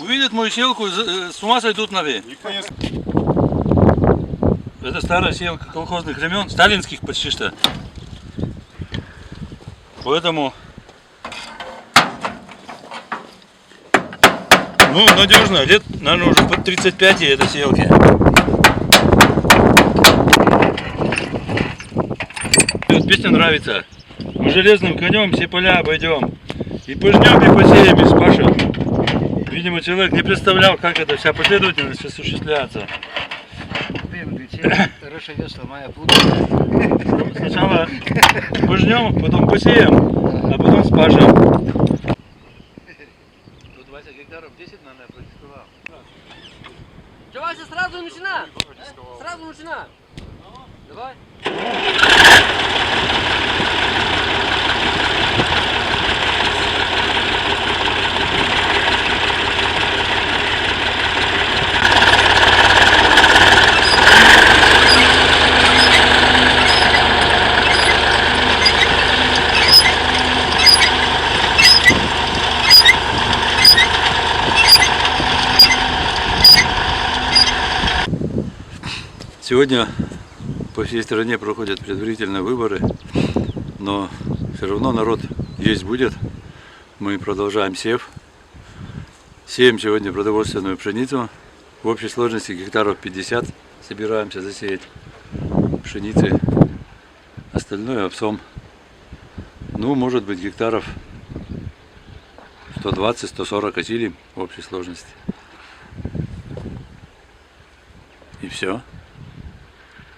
Увидят мою селку, э, с ума сойдут. Никто не... Это старая селка колхозных времен, сталинских почти что. Поэтому... Ну, надежно, лет, наверное, уже под 35 ей этой селки. Песня нравится. Мы железным конем все поля обойдем. И пожнем, и посеем, и спашем. Видимо, человек не представлял, как эта вся последовательность осуществляется. Хорошее весло, моя. Сначала пожнем, потом посеем, а потом спашем. Тут Вася гектаров 10, наверное, продисковал. Че, Вася, сразу начинаем? Сразу начинаем. Давай. Сегодня по всей стране проходят предварительные выборы, но все равно народ есть будет. Мы продолжаем сев. Сеем сегодня продовольственную пшеницу. В общей сложности гектаров 50 собираемся засеять пшеницы. Остальное овсом. Ну, может быть, гектаров 120-140 осилим в общей сложности. И все.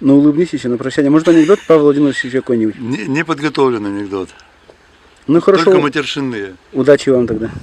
Ну улыбнись еще на прощание. Может анекдот Павел Владимирович еще какой-нибудь? Не, не подготовлен анекдот. Ну хорошо, Только матершинные. удачи вам тогда.